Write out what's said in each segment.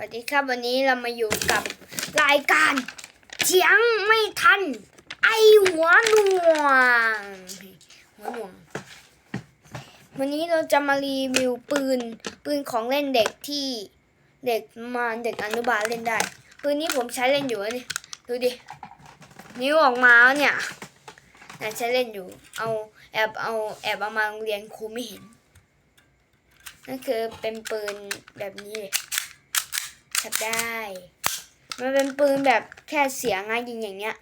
วัสดีครับวันนี้เรามาอยู่กับรายการเถียงไม่ทัน ไอหัวหน่วงหัวหน่วง วันนี้เราจะมารีวิวปืน ปืนของเล่นเด็กที่เด็กมาเด็กอนุบาลเล่นได้ ปืนนี้ผมใช้เล่นอยู่นี่ดูดินิ้วออกมาเนี่ยน่าใช้เล่นอยู่ เอาแอบเอาแอบเอามาโรงเรียนครูไม่เห็นนั่นคือเป็นปืนแบบนี้เลย จับได้ มันเป็นปืนแบบแค่เสียงอะยิงอย่างเงี้ย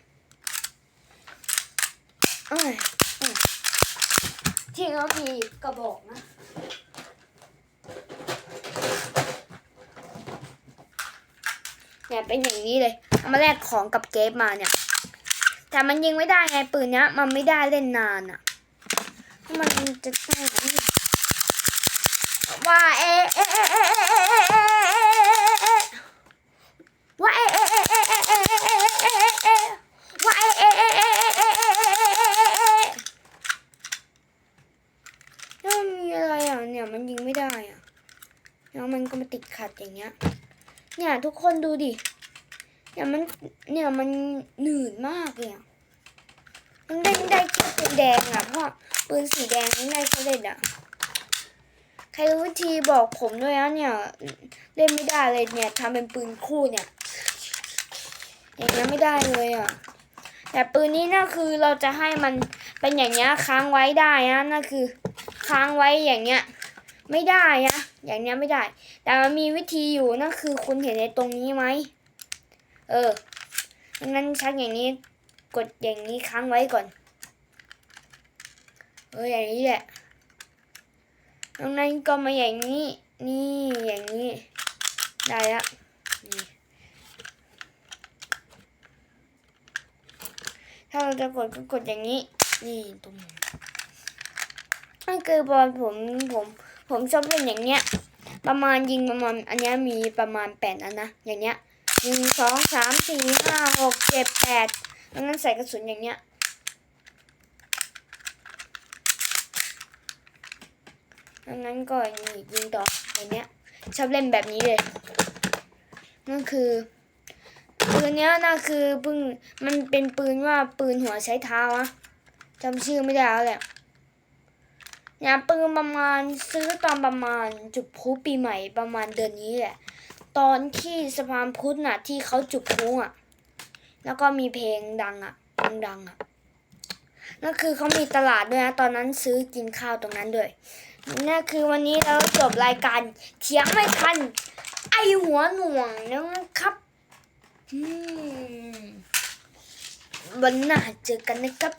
เอ้ยเอ้ยที่เขามีกระบอกนะเนี่ยเป็นอย่างนี้เลยเอามาแลกของกับเกฟมาเนี่ย แต่มันยิงไม่ได้ไงปืนเนี้ย มันไม่ได้เล่นนานอะมันจะต้ว่าเอะเอะเอะเอะ มันยิงไม่ได้อะแล้วมันก็มาติดขัดอย่างเงี้ย เนี่ยทุกคนดูดิ เนี่ยมัน เนี่ยมันหนืดมากเลยอะมันเล่ได้ปืนแดงอะเพราะปืนสีแดงไม่ได้เขาเล่นอะใครรู้วิธีบอกผมด้วยนะเนี่ย เล่นไม่ได้เลยเนี่ยทำเป็นปืนคู่เนี่ยอย่างนี้ยไม่ได้เลยอะ แต่ปืนนี้น่ะคือเราจะให้มันเป็นอย่างเงี้ยค้างไว้ได้นะนั่นคือค้างไว้อย่างเงี้ย ไม่ได้นะอย่างเงี้ยไม่ได้ แต่มันมีวิธีอยู่นั่นคือคุณเห็นในตรงนี้ไหมเอองั้นชักอย่างนี้กดอย่างนี้ค้างไว้ก่อน เอออย่างนี้แหละตรงนั้นก็มาอย่างนี้ นี่อย่างนี้ ได้ละถ้าเราจะกดก็กดอย่างนี้ นี่ตรงนี้นั่นคือพอผมผม ผมชอบเล่นอย่างเงี้ย ประมาณยิงประมาณอันเนี้ยมีประมาณแปดอันนะอย่างเงี้ยหนึ่งสองสามสี่ห้าหกเจ็ดแปดแล้วงั้นใส่กระสุนอย่างเงี้ยงั้นก็นี่ยิงต่ออย่างเนี้ยชอบเล่นแบบนี้เลย นั่นคือปืนเนี้ยน่าคือปืนมันเป็นปืนว่าปืนหัวใช้เท้าอะจำชื่อไม่ได้แล้วแหละ เนี่ยปืนประมาณซื้อตอนประมาณจุดพลุปีใหม่ประมาณเดือนนี้แหละ ตอนที่สะพานพุทธน่ะ ที่เขาจุดพลุอะ แล้วก็มีเพลงดังอะเพลงดังอะนั่นคือเขามีตลาดด้วยนะ ตอนนั้นซื้อกินข้าวตรงนั้นด้วยนี่คือวันนี้เราจบรายการเถียงไม่ทัน ไอหัวหน่วงนะครับวันหน้าเจอกันนะครับ